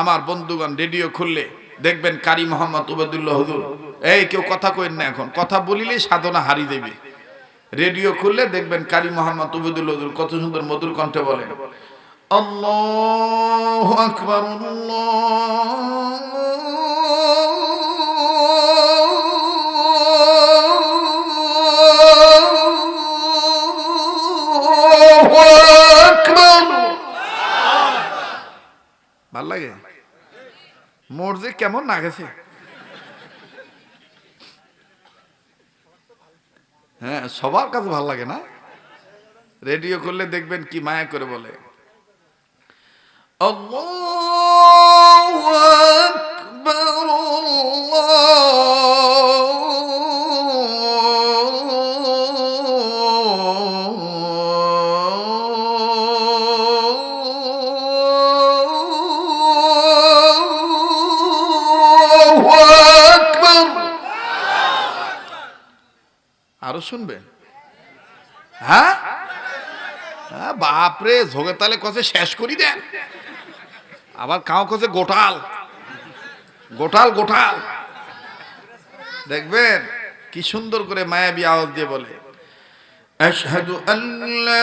আমার বন্ধুগণ রেডিও খুললে দেখবেন কারি মোহাম্মদ উবেদুল্লাহ হুজুর। এই, কেউ কথা কইন না এখন। কথা বলিলেই সাধনা হারি দেবে। রেডিও খুললে দেখবেন কারি মোহাম্মদ উবেদুল্লাহ হুজুর কত সুন্দর মধুর কণ্ঠে বলেন, আল্লাহু আকবার, আল্লাহু লাগে? মোর যে কেমন না গেছে। হ্যাঁ সবার কাছে ভালো লাগে না? রেডিও করলে দেখবেন কি মায়া করে বলে। আল্লাহু! আরও শুনবেন? হ্যাঁ? হ্যাঁ বাপরে ঝোগে তালে কষে শেষ করি দেন। আবার কাউ কছে গোটাল। গোটাল গোটাল। দেখবেন, কি সুন্দর করে মায়াবী আওয়াজ দিয়ে বলে, আশহাদু আল্লা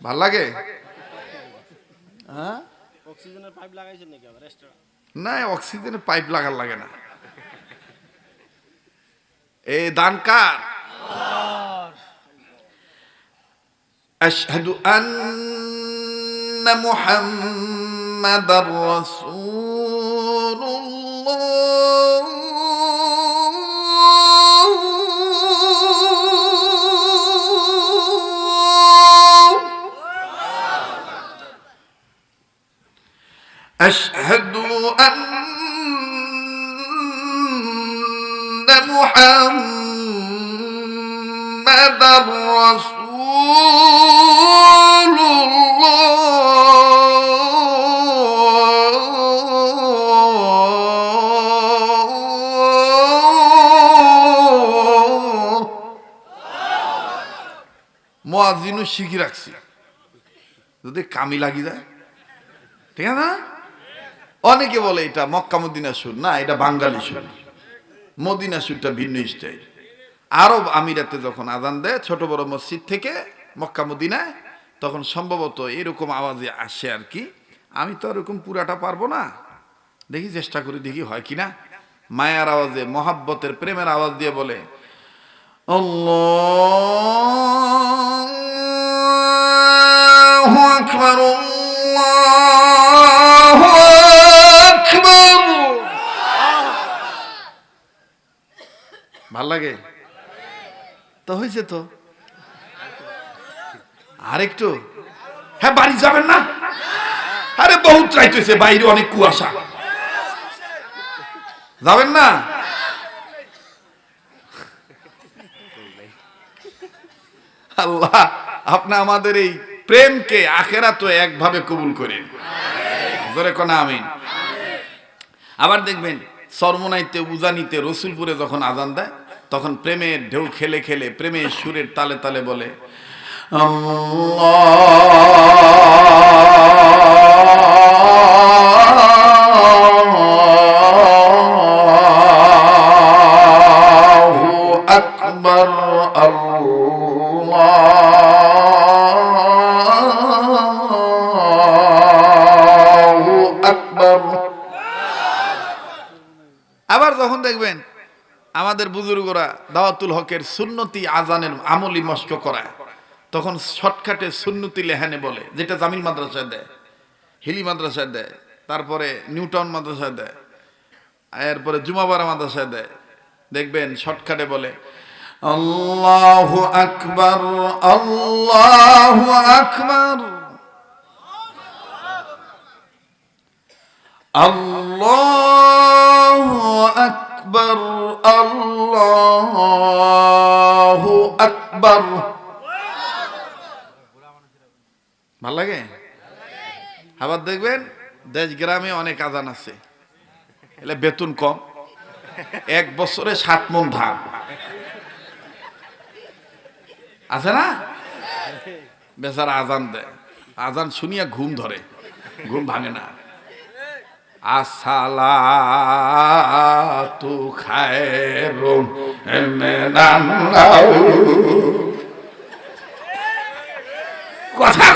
ভাল লাগে হ্যাঁ অক্সিজেনের পাইপ লাগাইছেন নাকি আবার এক্সট্রা না অক্সিজেনের পাইপ লাগার লাগে না এই দান কার أشهد أن محمد رسول محمد رسول الله মোয়াজিনও শিখি রাখছি যদি কামি লাগি যায় ঠিক আছে না অনেকে বলে এটা মক্কা মদিনা সুর না এটা বাঙালি সুর মদিনা সুরটা ভিন্ন স্টাইল আরব আমিরাতে যখন আজান দেয়, ছোট বড় মসজিদ থেকে মক্কা মদিনায়, তখন সম্ভবত এরকম আওয়াজে আসে আর কি। আমি তো এরকম পুরাটা পারব না। দেখি চেষ্টা করি, দেখি হয় কিনা। মায়ার আওয়াজে, মহাব্বতের প্রেমের আওয়াজ দিয়ে বলে, আল্লাহু আকবার ভালো লাগে? তো হয়েছে তো। আরেকটু। হ্যাঁ বাড়ি যাবেন না? আরে, বহুত চাইতেছে বাইরে অনেক কুয়াশা। যাবেন না? আল্লাহ, আপনি আমাদের এই প্রেমকে আখেরা তো একভাবে কবুল করেন। জোরে কোনা, আমিন। আবার দেখবেন সরমনাইতে উজানিতে, রসুলপুরে যখন আজান দেয় তখন প্রেমের ঢেউ খেলে খেলে প্রেমের সুরের তালে তালে বলে আকবার আকবার। আবার যখন দেখবেন আমাদের বুজুর্গরা দাওয়াতুল হকের সুন্নতি আজানের আমলি মস্ক করা তখন শর্টকাটে সুন্নতি লেহানে বলে, যেটা জামিল মাদ্রাসায় দেয়, হিলি মাদ্রাসায় দেয়, তারপরে নিউটাউন মাদ্রাসায় দেয়, এরপরে জুমাবারা মাদ্রাসায় দেয়। দেখবেন শর্টকাটে বলে, আল্লাহু আকবার আল্লাহু আকবার। আল্লাহু আল্লাহু আকবার। ভালো লাগে? আবার দেখবেন দেশ গ্রামে অনেক আজান আছে। এলে বেতন কম। এক বছরে সাত মন ধান। আছে না? বেচারা আজান দেয়। আজান শুনিয়া ঘুম ধরে। ঘুম ভাঙে না। খায়রুম মিনান নাও কথা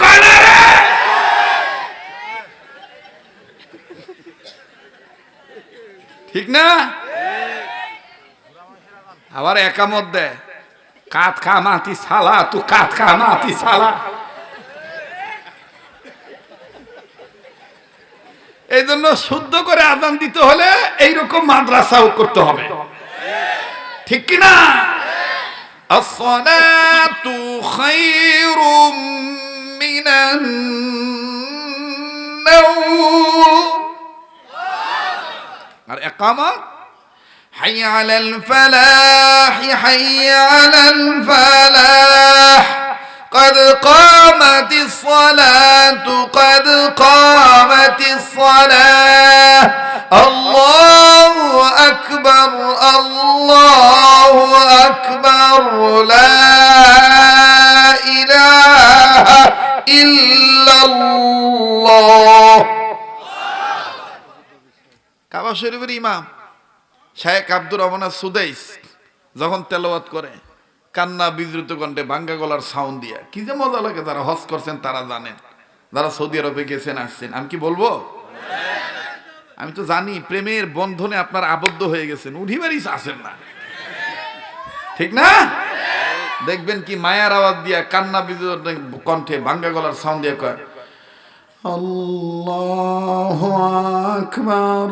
ঠিক না? আবার একামত দেয়। কাত খা মাতি সালা, তু কাত খা মাতি সালা। এই জন্য শুদ্ধ করে আদান দিতে হলে এইরকম মাদ্রাসাও করতে হবে ঠিক কিনা الصلاة خير من النوم আর একামত حي على الفلاح حي على الفلاح قد قامت الصلاة قد قامت الصلاة الله أكبر الله أكبر لا إله إلا الله কাবা শরীফের ইমাম শায়েক আব্দুর রহমান সুদাইস যখন তেলাওয়াত করে কান্না, বিদ্রুত কণ্ঠে ভাঙ্গা গলার সাউন্ড দিয়া। কি যে মজা লাগে, যারা হজ করছেন তারা জানেন। যারা সৌদি আরবে গেছেন, আসছেন। আমি কি বলব? আমি তো জানি, প্রেমের বন্ধনে আপনার আবদ্ধ হয়ে গেছেন। উঠিবারই আসেন না। ঠিক না? দেখবেন কি, মায়ার আওয়াজ দিয়া কান্না, বিদ্রুত কণ্ঠে ভাঙ্গা গলার সাউন্ড দিয়ে কয়, আল্লাহ আকবার।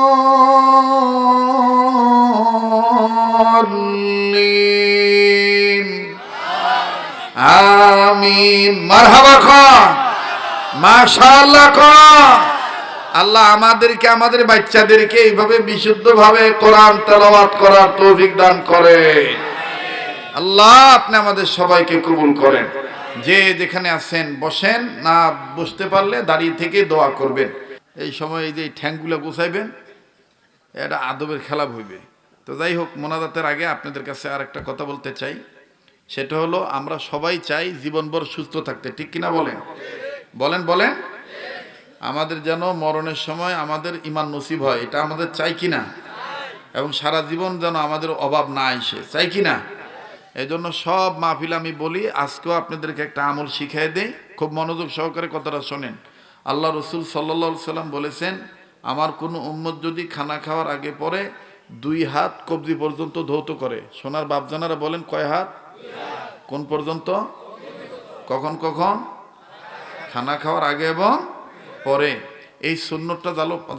আল্লাহ আমাদেরকে, আমাদের বাচ্চাদেরকে এইভাবে বিশুদ্ধভাবে কোরআন তেলাওয়াত করার তৌফিক দান করে। আল্লাহ আপনি আমাদের সবাইকে কবুল করেন। যে যেখানে আছেন, বসেন, না বসতে পারলে দাঁড়িয়ে থেকে দোয়া করবেন। এই সময় এই যে ঠ্যাংগুলো গোছাইবেন, এটা আদবের খেলা হইবে। তো যাই হোক, মোনাজাতের আগে আপনাদের কাছে আর একটা কথা বলতে চাই। সেটা হলো আমরা সবাই চাই জীবনভর সুস্থ থাকতে। ঠিক কিনা বলেন? বলেন বলেন। আমাদের যেন মরণের সময় আমাদের ইমান নসিব হয়, এটা আমাদের চাই কিনা? এবং সারা জীবন যেন আমাদের অভাব না আসে চাই কিনা? এই জন্য সব মাহফিল আমি বলি, আজকেও আপনাদেরকে একটা আমল শিখিয়ে দেই। খুব মনোযোগ সহকারে কথাটা শোনেন। আল্লাহ রসুল সাল্লা সাল্লাম বলেছেন, আমার কোনো উম্মত যদি খানা খাওয়ার আগে পরে দুই হাত কবজি পর্যন্ত ধৌত করে। সোনার বাপজানারা বলেন, কয় হাত? কোন পর্যন্ত? কখন কখন? খানা খাওয়ার আগে এবং পরে। এই সুন্নতটা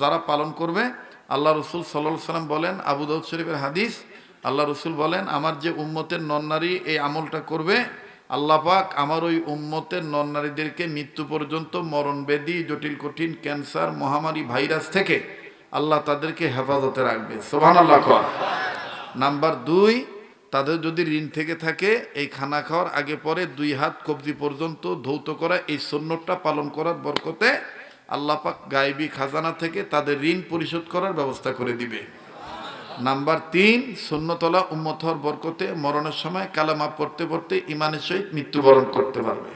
যারা পালন করবে, আল্লাহ রসুল সাল্লাহ সাল্লাম বলেন, আবু দাউদ শরীফের হাদিস, আল্লাহ রসুল বলেন, আমার যে উম্মতের নন্নারী এই আমলটা করবে, আল্লাহ পাক আমার ওই উম্মতের নন্নারীদেরকে মৃত্যু পর্যন্ত মরণ ব্যাধি জটিল, কঠিন, ক্যান্সার, মহামারী, ভাইরাস থেকে আল্লাহ তাদেরকে হেফাজতে রাখবে। সোহান আল্লাহ নাম্বার দুই তাদের যদি ঋণ থেকে থাকে এই খানা খাওয়ার আগে পরে দুই হাত কবজি পর্যন্ত ধৌত করা এই সন্ন্যতটা পালন করার বরকতে আল্লাহ পাক গায়েবী খাজানা থেকে তাদের ঋণ পরিশোধ করার ব্যবস্থা করে দিবে। নাম্বার তিন শূন্যতলা উম্মত হওয়ার বরকতে মরণের সময় কালামা পড়তে পড়তে ইমানের সহিত মৃত্যুবরণ করতে পারবে।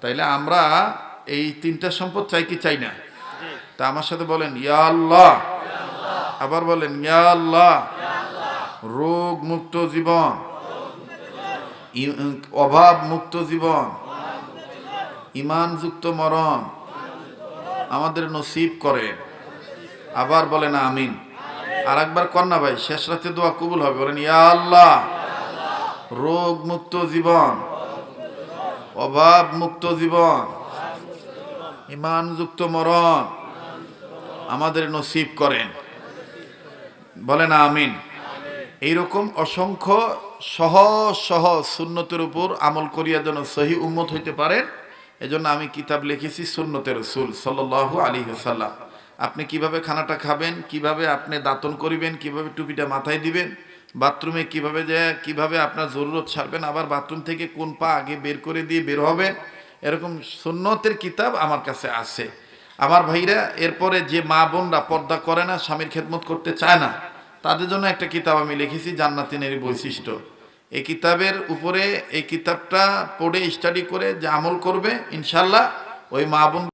তাইলে আমরা এই তিনটা সম্পদ চাই কি চাই না? তা আমার সাথে বলেন ইয়া আল্লাহ। আবার বলেন ইয়া আল্লাহ। রোগ মুক্ত জীবন অভাব মুক্ত জীবন। ইমানযুক্ত মরণ আমাদের নসিব করেন আবার বলেন আমিন। আর একবার কন্যা ভাই, শেষ রাতে দোয়া কবুল হবে। বলেন, ইয়া আল্লাহ রোগ মুক্ত জীবন অভাব মুক্ত জীবন, ইমানযুক্ত মরণ আমাদের নসিব করেন। বলেন আমিন। এইরকম অসংখ্য সহজ সহজ সুন্নতের উপর আমল করিয়া যেন সহি উম্মত হইতে পারেন এজন্য আমি কিতাব লিখেছি সুন্নতের রসুল সাল্লাহ আলী সাল্লাম আপনি কীভাবে খানাটা খাবেন, কীভাবে আপনি দাতন করিবেন, কীভাবে টুপিটা মাথায় দিবেন, বাথরুমে কীভাবে যে, কীভাবে আপনার জরুরত ছাড়বেন, আবার বাথরুম থেকে কোন পা আগে বের করে দিয়ে বের হবেন, এরকম সুন্নতের কিতাব আমার কাছে আছে। আমার ভাইরা, এরপরে যে মা বোনরা পর্দা করে না, স্বামীর খেদমত করতে চায় না তাদের জন্য একটা কিতাব আমি লিখেছি জান্নাতিনের বৈশিষ্ট্য। এই কিতাবের উপরে এই কিতাবটা পড়ে স্টাডি করে যে আমল করবে ইনশাল্লাহ ওই মা বোন